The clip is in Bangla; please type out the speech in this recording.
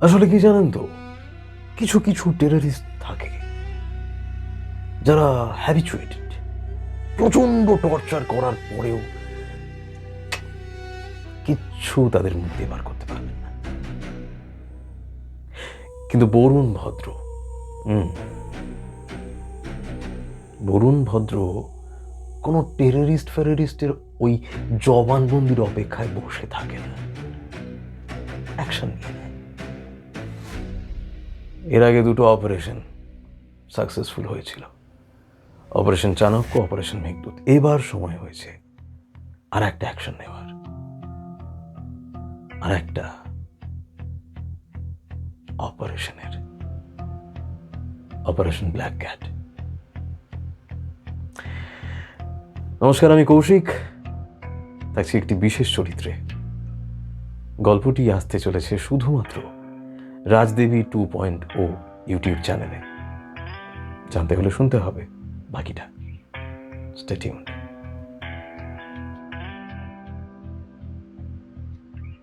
আসলে কি জানেন তো? কিছু কিছু টেররিস্ট থাকে, যারা হ্যাবিচুয়েটেড প্রচণ্ড টর্চার করার পরেও কিচ্ছু তাদের দিয়ে বার করতে পারবেন না। কিন্তু বরুণ ভদ্র, হুম, বরুণ ভদ্র কোনো টেররিস্ট ফেররিস্টের ওই জবানবন্দির অপেক্ষায় বসে থাকে না। অ্যাকশন নেয়। এর আগে দুটো অপারেশন সাকসেসফুল হয়েছিল। Operation Chanakya, operation Meghdoot. এবার সময় হয়েছে আর একটা অ্যাকশন নেওয়ার। আর একটা অপারেশনের। Operation black cat. নমস্কার, আমি কৌশিক। থাকছি একটি বিশেষ চরিত্রে। গল্পটি আসতে চলেছে শুধুমাত্র Rajdevi two point o YouTube চ্যানেলে। জানতে হলে শুনতে হবে বাকিটা। স্টেটিউন্ড